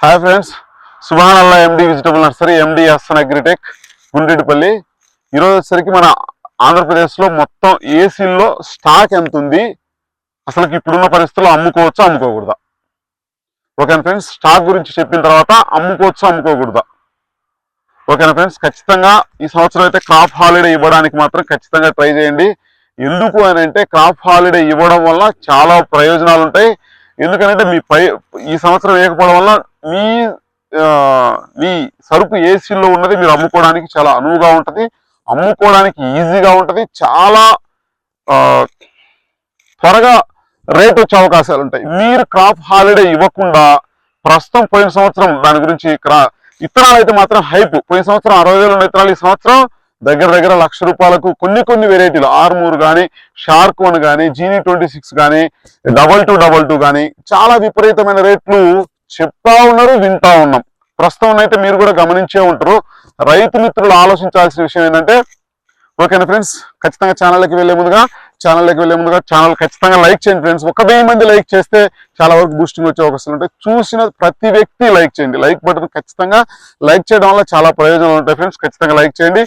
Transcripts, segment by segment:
Hi friends Subhan Allah MD vegetable nursery MD Assan Agritech Gundreddipalli ఈరోజు వచ్చేసరికి మన ఆంధ్రప్రదేశ్లో మొత్తం ఏసీల్లో స్టాక్ ఎంత ఉంది? అసలు ఇప్పుడున్న పరిస్థితుల్లో అమ్ముకోవచ్చా అమ్ముకోకూడదా? ఓకేనా ఫ్రెండ్స్ స్టాక్ గురించి చెప్పిన తర్వాత అమ్ముకోవచ్చా అమ్ముకోకూడదా? ఓకేనా ఫ్రెండ్స్ ఖచ్చితంగా ఈ సంవత్సరం అయితే క్రాప్ హాలిడే ఇవ్వడానికి మాత్రం ఖచ్చితంగా ట్రై చేయండి. ఎందుకు అని అంటే క్రాప్ హాలిడే ఇవ్వడం వల్ల చాలా ప్రయోజనాలు ఉంటాయి ఎందుకంటే మీ పై ఈ సంవత్సరం వేయకపోవడం వల్ల మీ మీ సరుకు ఏసీలో ఉన్నది మీరు అమ్ముకోవడానికి చాలా అనువుగా ఉంటుంది. అమ్ముకోవడానికి ఈజీగా ఉంటుంది. చాలా త్వరగా రేట్ వచ్చే అవకాశాలు ఉంటాయి. మీరు క్రాప్ హాలిడే ఇవ్వకుండా ప్రస్తుతం పోయిన సంవత్సరం దాని గురించి క్రా విత్తనాలు అయితే మాత్రం హైప్. పోయిన సంవత్సరం అరవై వేల ఉన్న విత్తనాలు ఈ సంవత్సరం దగ్గర దగ్గర లక్ష రూపాయలకు కొన్ని కొన్ని వెరైటీలు. ఆర్మూర్ కానీ షార్క్ వన్ కానీ జీనీ ట్వంటీ సిక్స్ కానీ డబల్ టూ డబల్ టూ కానీ చాలా విపరీతమైన రేట్లు చెప్తా ఉన్నారు వింటా ఉన్నాం. ప్రస్తుతం అయితే మీరు కూడా గమనించే ఉంటారు. రైతు మిత్రులు ఆలోచించాల్సిన విషయం ఏంటంటే ఓకేనా ఫ్రెండ్స్? ఖచ్చితంగా ఛానల్కి వెళ్ళే ముందుగా ఛానల్కి వెళ్ళే ముందుగా ఛానల్ ఖచ్చితంగా లైక్ చేయండి ఫ్రెండ్స్. ఒక వెయ్యి మంది లైక్ చేస్తే చాలా వరకు బూస్టింగ్ వచ్చే అవకాశాలు ఉంటాయి. చూసిన ప్రతి వ్యక్తి లైక్ చేయండి. లైక్ బటన్ ఖచ్చితంగా లైక్ చేయడం వల్ల చాలా ప్రయోజనాలు ఉంటాయి ఫ్రెండ్స్. ఖచ్చితంగా లైక్ చేయండి.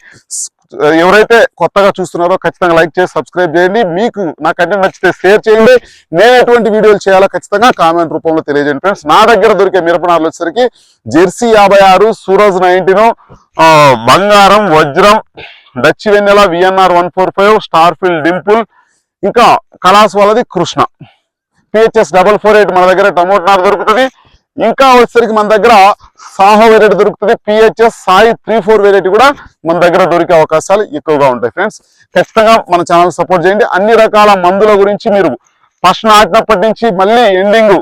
ఎవరైతే కొత్తగా చూస్తున్నారో ఖచ్చితంగా లైక్ చేసి సబ్స్క్రైబ్ చేయండి. మీకు నా కంటెంట్ నచ్చితే షేర్ చేయండి. నేను ఎటువంటి వీడియోలు చేయాలో ఖచ్చితంగా కామెంట్ రూపంలో తెలియజేయండి ఫ్రెండ్స్. నా దగ్గర దొరికే మిరపనాలు వచ్చేసరికి జెర్సీ యాభై ఆరు సూరజ్ నైన్టీన్ బంగారం వజ్రం డచ్ వెన్నెల VNR one four five star field dimple ఇంకా కలాస్ వాళ్ళది Krishna. PHS double four eight మన దగ్గర టమోటో నార్ దొరుకుతుంది. ఇంకా వచ్చేసరికి మన దగ్గర సాహో వెరైటీ దొరుకుతుంది. PHS Sai three four variety కూడా మన దగ్గర దొరికే అవకాశాలు ఎక్కువగా ఉంటాయి ఫ్రెండ్స్ ఖచ్చితంగా మన ఛానల్ సపోర్ట్ చేయండి. అన్ని రకాల మందుల గురించి మీరు ఫస్ట్ నాటినప్పటి నుంచి మళ్ళీ ఎండింగ్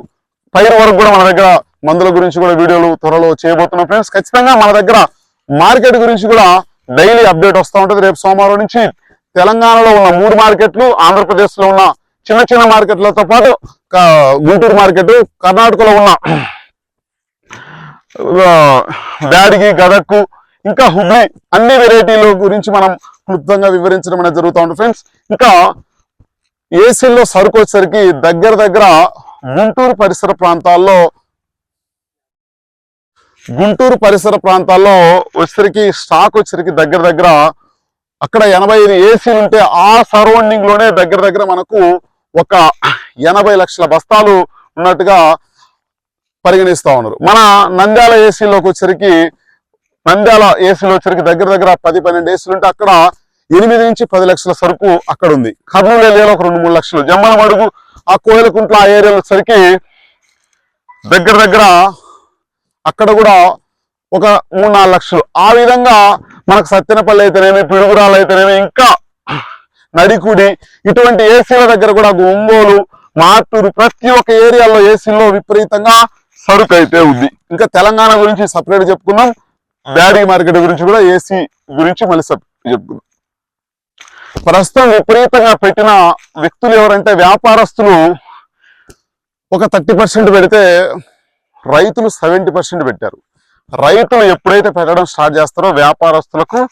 పైరు వరకు కూడా మన దగ్గర మందుల గురించి కూడా వీడియోలు త్వరలో చేయబోతున్నాం ఫ్రెండ్స్ ఖచ్చితంగా మన దగ్గర మార్కెట్ గురించి కూడా డైలీ అప్డేట్ వస్తూ ఉంటుంది. రేపు సోమవారం నుంచి తెలంగాణలో ఉన్న మూడు మార్కెట్లు ఆంధ్రప్రదేశ్లో ఉన్న చిన్న చిన్న మార్కెట్లతో పాటు గుంటూరు మార్కెట్ కర్ణాటకలో ఉన్న బ్యాడిగి గదక్కు ఇంకా హుబ్లీ అన్ని వెరైటీల గురించి మనం క్లుప్తంగా వివరించడం అనేది జరుగుతూ ఉంటుంది ఫ్రెండ్స్ ఇంకా ఏసీల్లో సరుకు వచ్చేసరికి దగ్గర దగ్గర గుంటూరు పరిసర ప్రాంతాల్లో గుంటూరు పరిసర ప్రాంతాల్లో వచ్చేసరికి స్టాక్ వచ్చేసరికి దగ్గర దగ్గర అక్కడ ఎనభై ఐదు ఏసీలు ఉంటే ఆ సరౌండింగ్లోనే దగ్గర దగ్గర మనకు ఒక ఎనభై లక్షల బస్తాలు ఉన్నట్టుగా పరిగణిస్తా ఉన్నారు. మన నంద్యాల ఏసీలోకి వచ్చరికి నంద్యాల ఏసీలో వచ్చరికి దగ్గర దగ్గర పది పన్నెండు ఏసీలు ఉంటే అక్కడ ఎనిమిది నుంచి పది లక్షల సరుకు అక్కడ ఉంది. కర్నూలు ఏరియాలో ఒక రెండు మూడు లక్షలు. జమ్మల మడుగు ఆ కోయిలకుంట్ల ఆ ఏరియాలో వచ్చరికి దగ్గర దగ్గర అక్కడ కూడా ఒక మూడు నాలుగు లక్షలు. ఆ విధంగా మనకు సత్తెనపల్లి అయితేనేమి పిడుగురాలు అయితేనేమి ఇంకా నడికుడి ఇటువంటి ఏసీల దగ్గర కూడా ఒంగోలు మార్టూరు ప్రతి ఒక్క ఏరియాలో ఏసీలో విపరీతంగా సరుకు అయితే ఉంది. ఇంకా తెలంగాణ గురించి సపరేట్ చెప్పుకున్నాం. బ్యాడీ మార్కెట్ గురించి కూడా ఏసీ గురించి మళ్ళీ చెప్పుకున్నాం ప్రస్తుతం విపరీతంగా పెట్టిన వ్యక్తులు ఎవరంటే వ్యాపారస్తులు ఒక థర్టీ పర్సెంట్ పెడితే రైతులు సెవెంటీ పర్సెంట్ పెట్టారు. రైతులు ఎప్పుడైతే పెట్టడం స్టార్ట్ చేస్తారో వ్యాపారస్తులకు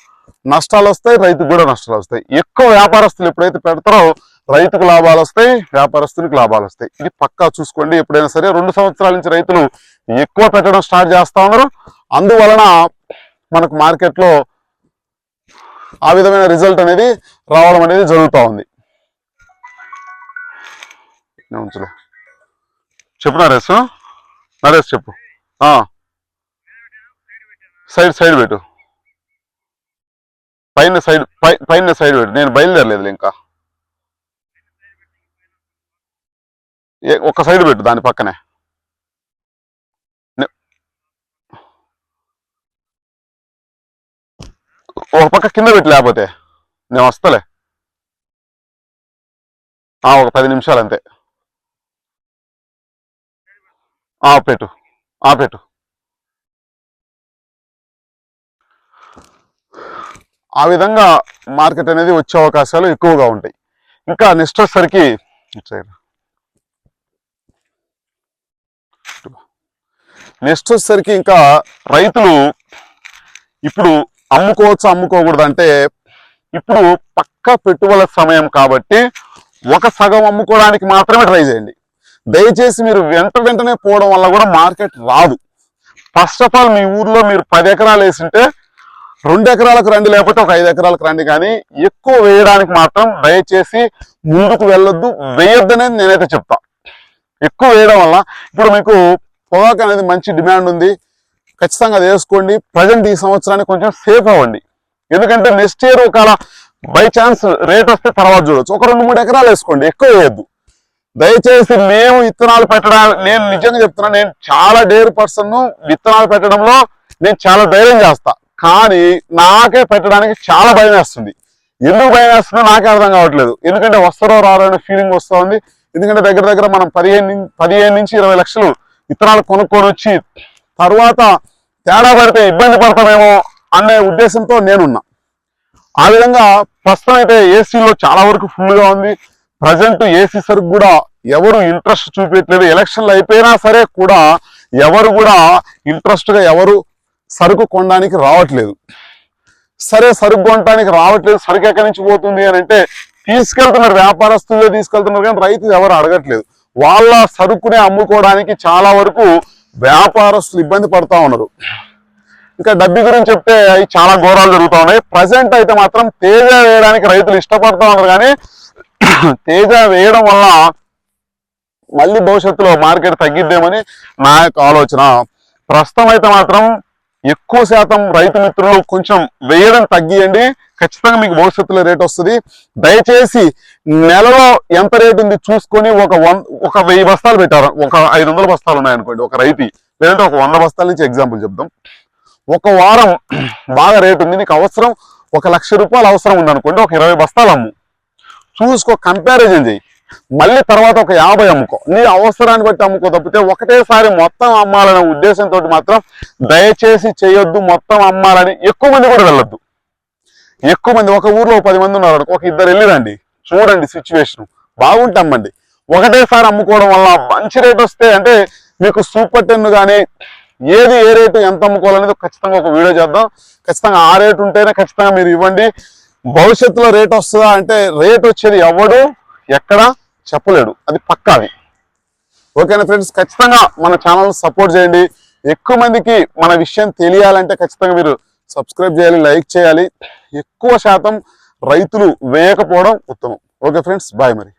నష్టాలు వస్తాయి రైతుకు కూడా నష్టాలు వస్తాయి. ఎక్కువ వ్యాపారస్తులు ఎప్పుడైతే పెడతారో రైతుకు లాభాలు వస్తాయి వ్యాపారస్తులకు లాభాలు వస్తాయి. ఇది పక్కా చూసుకోండి. ఎప్పుడైనా సరే రెండు సంవత్సరాల నుంచి రైతులు ఎక్కువ పెట్టడం స్టార్ట్ చేస్తా ఉన్నారు. అందువలన మనకు మార్కెట్లో ఆ విధమైన రిజల్ట్ అనేది రావడం అనేది జరుగుతూ ఉంది. ఉంచులే. చెప్పు నరేష్ నరేష్ చెప్పు. ఆ. సైడ్ సైడ్ పెట్టు. పైన సైడ్ పై- పైన సైడ్ పెట్టు. నేను బయలుదేరలేదు ఇంకా. ఏ- ఒక సైడ్ పెట్టు దాని పక్కనే. ఒక పక్క కింద పెట్టి లేకపోతే. నేను వస్తలే. ఒక పది నిమిషాలు అంతే. పెట్టు. పెట్టు. ఆ విధంగా మార్కెట్ అనేది వచ్చే అవకాశాలు ఎక్కువగా ఉంటాయి. ఇంకా నెక్స్ట్ వచ్చేసరికి నెక్స్ట్ వచ్చేసరికి ఇంకా రైతులు ఇప్పుడు అమ్ముకోవచ్చు అమ్ముకోకూడదు అంటే ఇప్పుడు పక్క పెట్టుబడుల సమయం కాబట్టి ఒక సగం అమ్ముకోవడానికి మాత్రమే ట్రై చేయండి. దయచేసి మీరు వెంట వెంటనే పోవడం వల్ల కూడా మార్కెట్ రాదు. ఫస్ట్ ఆఫ్ ఆల్ మీ ఊర్లో మీరు పది ఎకరాలు వేసింటే రెండు ఎకరాలకు రండి లేకపోతే ఒక ఐదు ఎకరాలకు రండి కానీ ఎక్కువ వేయడానికి మాత్రం దయచేసి ముందుకు వెళ్ళొద్దు వేయొద్దనేది నేనైతే చెప్తా. ఎక్కువ వేయడం వల్ల ఇప్పుడు మీకు పొగాకు అనేది మంచి డిమాండ్ ఉంది. ఖచ్చితంగా అది వేసుకోండి. ప్రజెంట్ ఈ సంవత్సరానికి కొంచెం సేఫ్ అవ్వండి. ఎందుకంటే నెక్స్ట్ ఇయర్ ఒకవేళ బై ఛాన్స్ రేట్ వస్తే తర్వాత చూడొచ్చు. ఒక రెండు మూడు ఎకరాలు వేసుకోండి ఎక్కువ వేయద్దు. దయచేసి మేము విత్తనాలు పెట్టడానికి నేను నిజంగా చెప్తున్నా నేను చాలా డేర్ పర్సన్ విత్తనాలు పెట్టడంలో నేను చాలా ధైర్యం చేస్తా. కానీ నాకే పెట్టడానికి చాలా భయం వేస్తుంది. ఎందుకు భయం వేస్తుందో నాకే అర్థం కావట్లేదు. ఎందుకంటే వస్తారో రారో అనే ఫీలింగ్ వస్తుంది. ఎందుకంటే దగ్గర దగ్గర మనం పదిహేను పదిహేను నుంచి ఇరవై లక్షలు విత్తనాలు కొనుక్కొని వచ్చి తర్వాత తేడా పడితే ఇబ్బంది పడతామేమో అనే ఉద్దేశంతో నేనున్నా. ఆ విధంగా ప్రస్తుతం అయితే ఏసీలో చాలా వరకు ఫుల్గా ఉంది. ప్రజెంట్ ఏసీ సరుకు కూడా ఎవరు ఇంట్రెస్ట్ చూపించట్లేదు ఎలక్షన్లు అయిపోయినా సరే కూడా ఎవరు కూడా ఇంట్రెస్ట్గా ఎవరు సరుకు కొనడానికి రావట్లేదు. సరే సరుకు కొనడానికి రావట్లేదు. సరుకు ఎక్కడి నుంచి పోతుంది అని అంటే తీసుకెళ్తున్నారు. వ్యాపారస్తులే తీసుకెళ్తున్నారు కానీ రైతు ఎవరు అడగట్లేదు. వాళ్ళ సరుకునే అమ్ముకోవడానికి చాలా వరకు వ్యాపారస్తులు ఇబ్బంది పడతా ఉన్నారు. ఇంకా డబ్బి గురించి చెప్తే అవి చాలా ఘోరాలు జరుగుతూ ఉన్నాయి. ప్రజెంట్ అయితే మాత్రం తేజ వేయడానికి రైతులు ఇష్టపడతా ఉన్నారు కానీ తేజ వేయడం వల్ల మళ్ళీ భవిష్యత్తులో మార్కెట్ తగ్గిద్దేమని నా యొక్క ఆలోచన. ప్రస్తుతం అయితే మాత్రం ఎక్కువ శాతం రైతు మిత్రులు కొంచెం వేయడం తగ్గియండి. ఖచ్చితంగా మీకు భవిష్యత్తులో రేట్ వస్తుంది. దయచేసి నెలలో ఎంత రేట్ ఉంది చూసుకొని ఒక వన్ ఒక వెయ్యి బస్తాలు పెట్టారు? ఒక ఐదు వందల బస్తాలు ఉన్నాయనుకోండి ఒక రైతు. లేదంటే ఒక వంద బస్తాల నుంచి ఎగ్జాంపుల్ చెప్దాం. ఒక వారం బాగా రేటు ఉంది నీకు అవసరం ఒక లక్ష రూపాయలు అవసరం ఉందనుకోండి ఒక ఇరవై బస్తాలు అమ్ము. చూసుకో కంపారిజన్ చేయి మళ్ళీ తర్వాత ఒక యాభై అమ్ముకో. నీ అవసరాన్ని బట్టి అమ్ముకో తప్పితే ఒకటేసారి మొత్తం అమ్మాలనే ఉద్దేశంతో మాత్రం దయచేసి చేయొద్దు మొత్తం అమ్మాలని. ఎక్కువ మంది కూడా వెళ్ళొద్దు. ఎక్కువ మంది ఒక ఊర్లో ఒక పది మంది ఉన్నారు ఒక ఇద్దరు వెళ్ళిరండి. చూడండి సిచ్యువేషన్ బాగుంటే అమ్మండి ఒకటేసారి అమ్ముకోవడం వల్ల మంచి రేట్ వస్తే అంటే మీకు సూపర్ టెన్ కానీ ఏది ఏ రేటు ఎంత అమ్ముకోవాలనేది ఖచ్చితంగా ఒక వీడియో చేద్దాం. ఖచ్చితంగా ఆ రేటు ఉంటేనే ఖచ్చితంగా మీరు ఇవ్వండి. భవిష్యత్తులో రేట్ వస్తుందా అంటే రేట్ వచ్చేది ఎవడు? ఎక్కడా చెప్పలేడు. అది పక్కాది ఓకేనా ఫ్రెండ్స్? ఖచ్చితంగా మన ఛానల్ సపోర్ట్ చేయండి. ఎక్కువ మందికి మన విషయం తెలియాలంటే ఖచ్చితంగా మీరు సబ్స్క్రైబ్ చేయాలి లైక్ చేయాలి. ఎక్కువ శాతం రైతులు వేయకపోవడం ఉత్తమం. Okay friends? బాయ్ మరి.